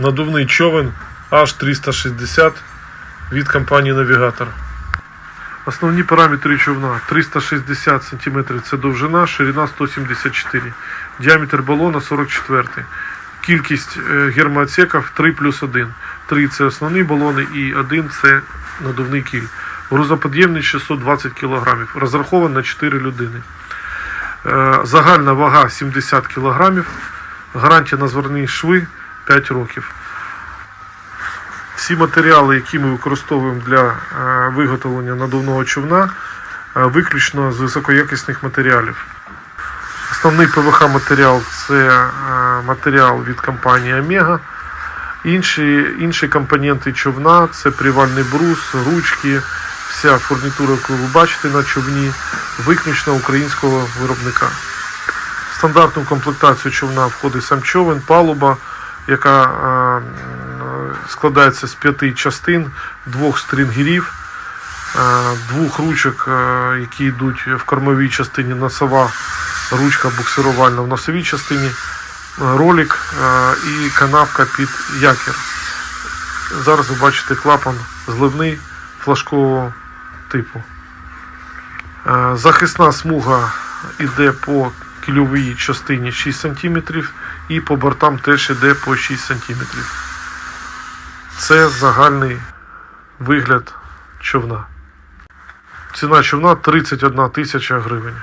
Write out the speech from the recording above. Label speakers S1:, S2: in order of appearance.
S1: Надувний човен H360 від компанії Навігатор. Основні параметри човна 360 см це довжина, ширина 174 діаметр балона 44 Кількість е, гермоотсеків 3 плюс 1. 3 це основні балони і 1 це надувний кіль. Грузоподємність 620 кг. Розрахований на 4 людини. Е, Загальна вага 70 кг. Гарантія на зверні шви 5 років. Всі матеріали, які ми використовуємо для е, виготовлення надувного човна, е, виключно з високоякісних матеріалів. Основний ПВХ матеріал це е, матеріал від компанії Омега. Інші, інші компоненти човна це привальний брус, ручки, вся фурнітура, яку ви бачите на човні, виключно українського виробника. В стандартну комплектацію човна входить сам човен, палуба, яка е, складається з п'яти частин, двох стрингерів, е, двох ручок, е, які йдуть в кормовій частині, носова ручка буксирувальна в носовій частині, ролик і канавка під якір. Зараз ви бачите клапан зливний флажкового типу. Захисна смуга йде по кільовій частині 6 см і по бортам теж йде по 6 см. Це загальний вигляд човна. Ціна човна 31 тисяча гривень.